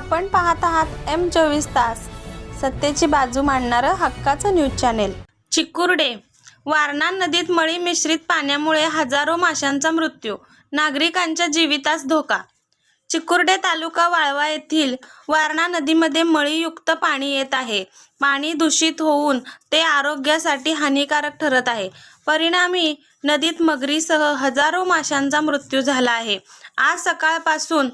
आपण पाहत आहात एम चोवीस तास. सत्तेची बाजू मांडणारं हक्काचं न्यूज चॅनेल. चिकुर्डे. वारणा नदीत मळी मिश्रित पाण्यामुळे हजारो माशांचा मृत्यू. नागरिकांच्या जीवितास धोका. चिकुर्डे तालुका वाळवा येथील वारणा नदीमध्ये मळीयुक्त पाणी येत आहे. पाणी दूषित होऊन ते आरोग्यासाठी हानिकारक ठरत आहे. परिणामी नदीत मगरीसह हजारो माशांचा मृत्यू झाला आहे. आज सकाळपासून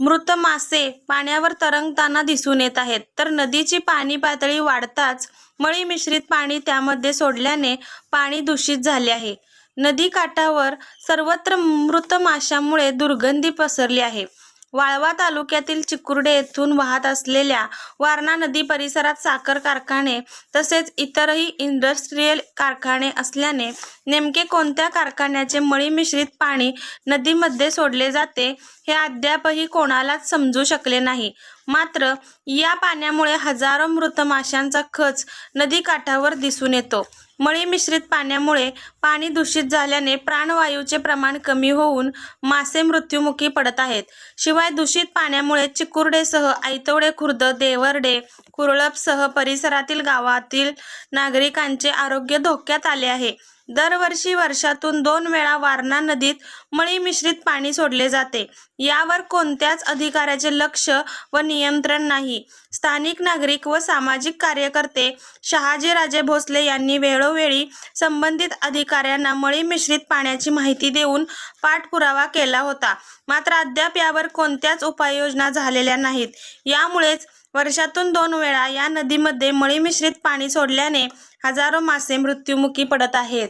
मृत मासे पाण्यावर तरंगताना दिसून येत आहेत. तर नदीची पाणी पातळी वाढताच मळी मिश्रित पाणी त्यामध्ये सोडल्याने पाणी दूषित झाले आहे. नदी काठावर सर्वत्र मृत माशांमुळे दुर्गंधी पसरली आहे. वाळवा तालुक्यातील चिकुर्डे येथून वाहत असलेल्या वारणा नदी परिसरात साखर कारखाने तसेच इतरही इंडस्ट्रीयल कारखाने असल्याने नेमके कोणत्या कारखान्याचे मळी मिश्रित पाणी नदीमध्ये सोडले जाते हे अद्यापही कोणालाच समजू शकले नाही. मात्र या पाण्यामुळे हजारो मृत माशांचा खच नदीकाठावर दिसून येतो. मळी मिश्रित पाण्यामुळे पाणी दूषित झाल्याने प्राणवायूचे प्रमाण कमी होऊन मासे मृत्युमुखी पडत आहेत. शिवाय दूषित पाण्यामुळे चिकुर्डेसह आयतवडे खुर्द देवर्डे कुरळपसह परिसरातील गावातील नागरिकांचे आरोग्य धोक्यात आले आहे. दरवर्षी वर्षातून दोन वेळा वारणा नदीत मळी मिश्रित पाणी सोडले जाते. यावर कोणत्याच अधिकाऱ्याचे लक्ष व नियंत्रण नाही. स्थानिक नागरिक व सामाजिक कार्यकर्ते शहाजीराजे भोसले यांनी वेळोवेळी संबंधित अधिकाऱ्यांना मळी मिश्रित पाण्याची माहिती देऊन पाठपुरावा केला होता. मात्र अद्याप यावर कोणत्याच उपाययोजना झालेल्या नाहीत. यामुळेच वर्षातून दोन वेळा या नदीमध्ये मळी मिश्रित पाणी सोडल्याने हजारो मासे मृत्युमुखी पडत आहेत.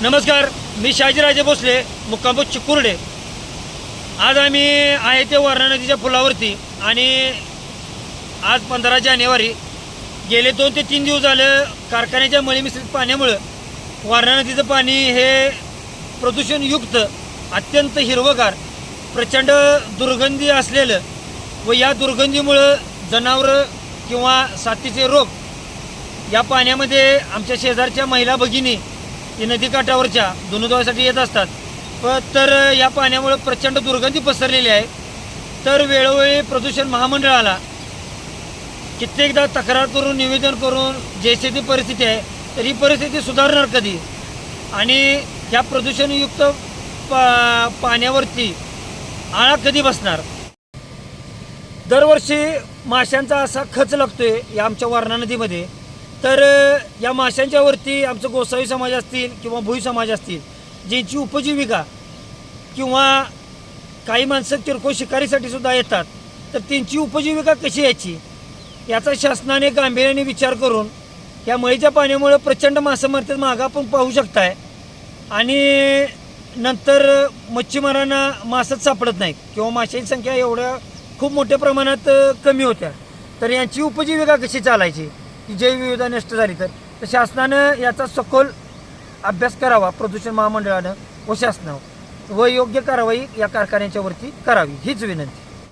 नमस्कार मी शहाजीराजे भोसले मुक्काम चिकुर्डे. आज आम्ही आहे ते वारणा नदीच्या पुलावरती आणि आज पंधरा जानेवारी गेले दोन ते तीन दिवस झालं कारखान्याच्या मळी मिश्रित पाण्यामुळं वारणा नदीचं पाणी हे प्रदूषणयुक्त अत्यंत हिरवगार प्रचंड दुर्गंधी असलेलं व या दुर्गंधीमुळं जनावरं किंवा साथीचे रोग या पाण्यामध्ये आमच्या शेजारच्या महिला भगिनी ही नदीकाठावरच्या धुणधुवासाठी येत असतात. प तर या पाण्यामुळं प्रचंड दुर्गंधी पसरलेली आहे. तर वेळोवेळी प्रदूषण महामंडळाला कित्येकदा तक्रार करून निवेदन करून जैसे ती परिस्थिती आहे तर ही परिस्थिती सुधारणार कधी? आणि ह्या प्रदूषणयुक्त पा पाण्यावरती आळा कधी बसणार? दरवर्षी माशांचा असा खच लागतोय या आमच्या वारणा नदीमध्ये. तर या माशांच्यावरती आमचं गोसावी समाज असतील किंवा भुई समाज असतील ज्यांची उपजीविका किंवा काही माणसं किरकोळ शिकारीसाठी सुद्धा येतात तर त्यांची उपजीविका कशी यायची? याचा शासनाने गांभीर्याने विचार करून या मळीच्या पाण्यामुळे प्रचंड मासे मरतात मागं आपण पाहू शकताय. आणि नंतर मच्छीमारांना मासच सापडत नाही किंवा माशांची संख्या एवढ्या खूप मोठ्या प्रमाणात कमी होत्या. तर यांची उपजीविका कशी चालायची? की जैवविविधता नष्ट झाली तर. तर शासनानं याचा सखोल अभ्यास करावा प्रदूषण महामंडळानं व शासनानं व योग्य कारवाई या कारखान्याच्या वरती करावी हीच विनंती.